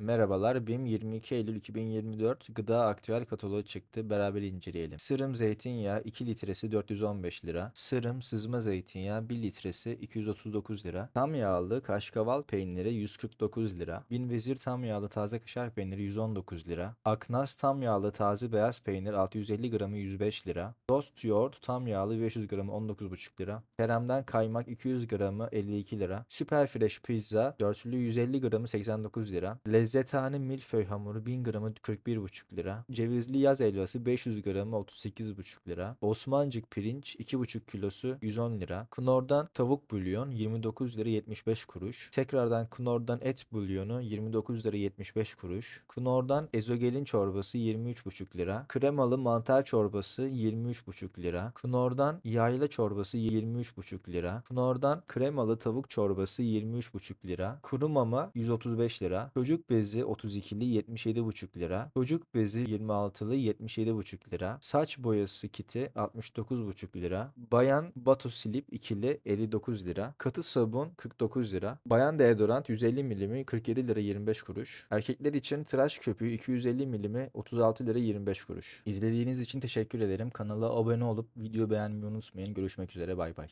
Merhabalar, BİM 22 Eylül 2024 gıda aktüel kataloğu çıktı. Beraber inceleyelim. Sırım zeytinyağı 2 litresi 415 lira. Sırım sızma zeytinyağı 1 litresi 239 lira. Tam yağlı kaşkaval peyniri 149 lira. Binvezir tam yağlı taze kaşar peyniri 119 lira. Aknas tam yağlı taze beyaz peynir 650 gramı 105 lira. Dost yoğurt tam yağlı 500 gramı 19,5 lira. Kerem'den kaymak 200 gramı 52 lira. Süper fresh pizza dörtlü 150 gramı 89 lira. Lezzethane milföy hamuru 1000 gramı 41,5 lira. Cevizli yaz helvası 500 gramı 38,5 lira. Osmancık pirinç 2,5 kilosu 110 lira. Knorr'dan tavuk bulyon 29 lira 75 kuruş. Tekrardan Knorr'dan et bulyonu 29 lira 75 kuruş. Knorr'dan ezogelin çorbası 23,5 lira. Kremalı mantar çorbası 23,5 lira. Knorr'dan yayla çorbası 23,5 lira. Knorr'dan kremalı tavuk çorbası 23,5 lira. Kuru mama 135 lira. Çocuk bezi 32'li 77,5 lira. Çocuk bezi 26'lı 77,5 lira. Saç boyası kiti 69,5 lira. Bayan bato silip ikili 59 lira. Katı sabun 49 lira. Bayan deodorant 150 milimi 47 lira 25 kuruş. Erkekler için tıraş köpüğü 250 milimi 36 lira 25 kuruş. İzlediğiniz için teşekkür ederim. Kanala abone olup video beğenmeyi unutmayın. Görüşmek üzere bay bay.